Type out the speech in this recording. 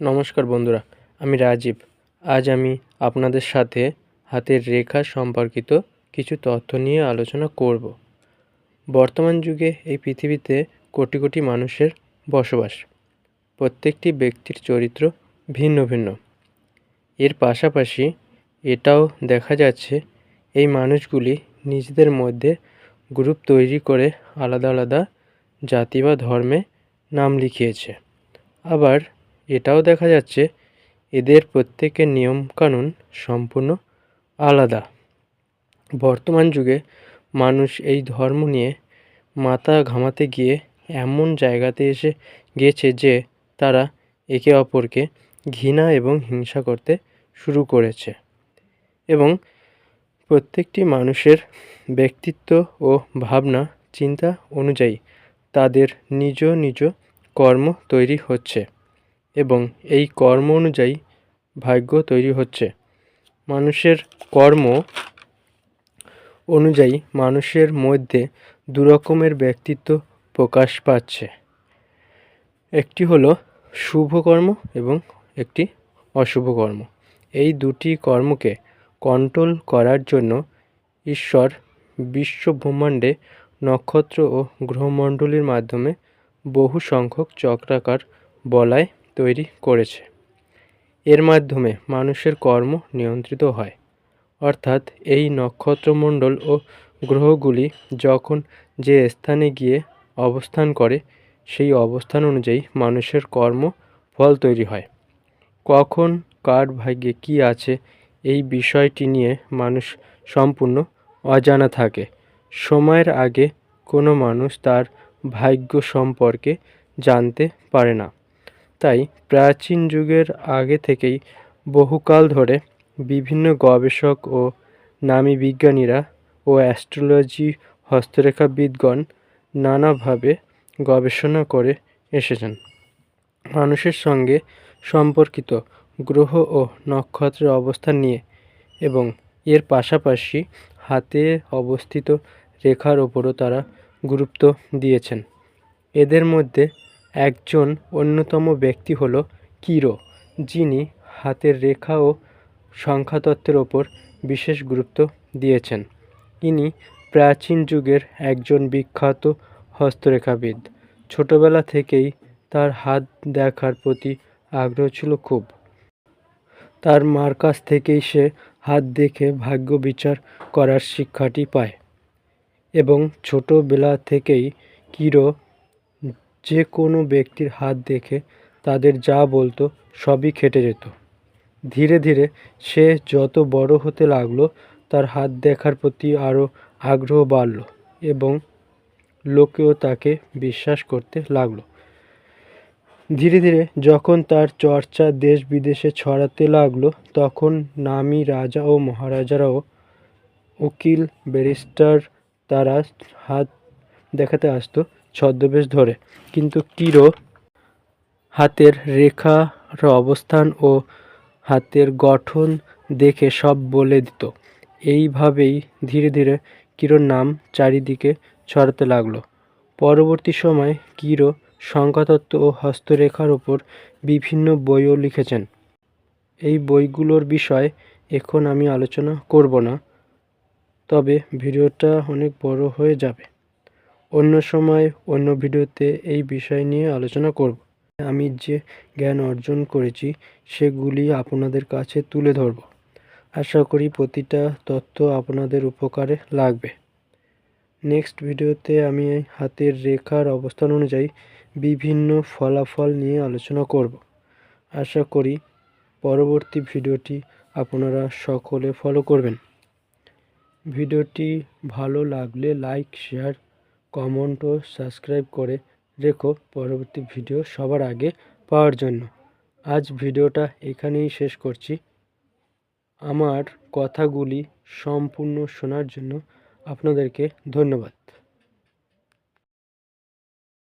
নমস্কার বন্ধুরা, আমি রাজীব। আজ আমি আপনাদের সাথে হাতের রেখা সম্পর্কিত কিছু তথ্য নিয়ে আলোচনা করব। বর্তমান যুগে এই পৃথিবীতে কোটি কোটি মানুষের বসবাস। প্রত্যেকটি ব্যক্তির চরিত্র ভিন্ন ভিন্ন। এর পাশাপাশি এটাও দেখা যাচ্ছে, এই মানুষগুলি নিজেদের মধ্যে গ্রুপ তৈরি করে আলাদা আলাদা জাতি বা ধর্মে নাম লিখিয়েছে। আবার এটাও দেখা যাচ্ছে এদের প্রত্যেকের নিয়মকানুন সম্পূর্ণ আলাদা। বর্তমান যুগে মানুষ এই ধর্ম নিয়ে মাথা ঘামাতে গিয়ে এমন জায়গাতে এসে গিয়েছে যে তারা একে অপরকে ঘৃণা এবং হিংসা করতে শুরু করেছে এবং প্রত্যেকটি মানুষের ব্যক্তিত্ব ও ভাবনা, চিন্তা অনুযায়ী তাদের নিজ নিজ কর্ম তৈরি হচ্ছে। এবং এই কর্ম অনুযায়ী ভাগ্য তৈরি হচ্ছে। মানুষের কর্ম অনুযায়ী মানুষের মধ্যে দু রকমের ব্যক্তিত্ব প্রকাশ পাচ্ছে। একটি হলো শুভ কর্ম এবং একটি অশুভ কর্ম। এই দুটি কর্মকে কন্ট্রোল করার জন্য ঈশ্বর বিশ্ব ব্রহ্মাণ্ডে নক্ষত্র ও গ্রহমণ্ডলীর মাধ্যমে বহু সংখ্যক চক্রাকার বলয় তৈরি করেছে। এর মাধ্যমে মানুষের কর্ম নিয়ন্ত্রিত হয়। অর্থাৎ এই নক্ষত্রমণ্ডল ও গ্রহগুলি যখন যে স্থানে গিয়ে অবস্থান করে, সেই অবস্থান অনুযায়ী মানুষের কর্ম ফল তৈরি হয়। কখন কার ভাগ্যে কী আছে, এই বিষয়টি নিয়ে মানুষ সম্পূর্ণ অজানা থাকে। সময়ের আগে কোনো মানুষ তার ভাগ্য সম্পর্কে জানতে পারে না। তাই প্রাচীন যুগের আগে থেকেই বহুকাল ধরে বিভিন্ন গবেষক ও নামী বিজ্ঞানীরা ও অ্যাস্ট্রোলজি হস্তরেখাবিদগণ নানাভাবে গবেষণা করে এসেছেন। মানুষের সঙ্গে সম্পর্কিত গ্রহ ও নক্ষত্রের অবস্থান নিয়ে এবং এর পাশাপাশি হাতে অবস্থিত রেখার ওপরও তারা গুরুত্ব দিয়েছেন। এদের মধ্যে একজন অন্যতম ব্যক্তি হল কিরো, যিনি হাতের রেখা ও সংখ্যাতত্ত্বের ওপর বিশেষ গুরুত্ব দিয়েছেন। ইনি প্রাচীন যুগের একজন বিখ্যাত হস্তরেখাবিদ। ছোটোবেলা থেকেই তার হাত দেখার প্রতি আগ্রহ ছিল খুব। তার মার কাছ থেকেই সে হাত দেখে ভাগ্য বিচার করার শিক্ষাটি পায়। এবং ছোটোবেলা থেকেই কিরো যে কোনো ব্যক্তির হাত দেখে তাদের যা বলতো সবই খেটে যেত। ধীরে ধীরে সে যত বড় হতে লাগল, তার হাত দেখার প্রতি আরও আগ্রহ বাড়ল এবং লোকেও তাকে বিশ্বাস করতে লাগল। ধীরে ধীরে যখন তার চর্চা দেশ বিদেশে ছড়াতে লাগল, তখন নামী রাজা ও মহারাজারাও উকিল, ব্যারিস্টার তারা হাত দেখাতে আসতো। ছদ্মবেশ ধরে। কিন্তু কিরো হাতের রেখার অবস্থান ও হাতের গঠন দেখে সব বলে দিত। এইভাবেই ধীরে ধীরে কিরোর নাম চারিদিকে ছড়াতে লাগল। পরবর্তী সময় কিরো সংখ্যাতত্ত্ব ও হস্তরেখার ওপর বিভিন্ন বইও লিখেছেন। এই বইগুলোর বিষয় এখন আমি আলোচনা করব না, তবে ভিডিওটা অনেক বড় হয়ে যাবে। অন্য সময় অন্য ভিডিওতে এই বিষয় নিয়ে আলোচনা করব। আমি যে জ্ঞান অর্জন করেছি, সেগুলি আপনাদের কাছে তুলে ধরব। আশা করি প্রতিটা তথ্য আপনাদের উপকারে লাগবে। নেক্সট ভিডিওতে আমি হাতের রেখার অবস্থান অনুযায়ী বিভিন্ন ফলাফল নিয়ে আলোচনা করব। আশা করি পরবর্তী ভিডিওটি আপনারা সকলে ফলো করবেন। ভিডিওটি ভালো লাগলে লাইক শেয়ার কমেন্ট ও সাবস্ক্রাইব করে রেখো পরবর্তী ভিডিও সবার আগে পাওয়ার জন্য। আজ ভিডিওটা এখানেই শেষ করছি। আমার কথাগুলি সম্পূর্ণ শোনার জন্য আপনাদেরকে ধন্যবাদ।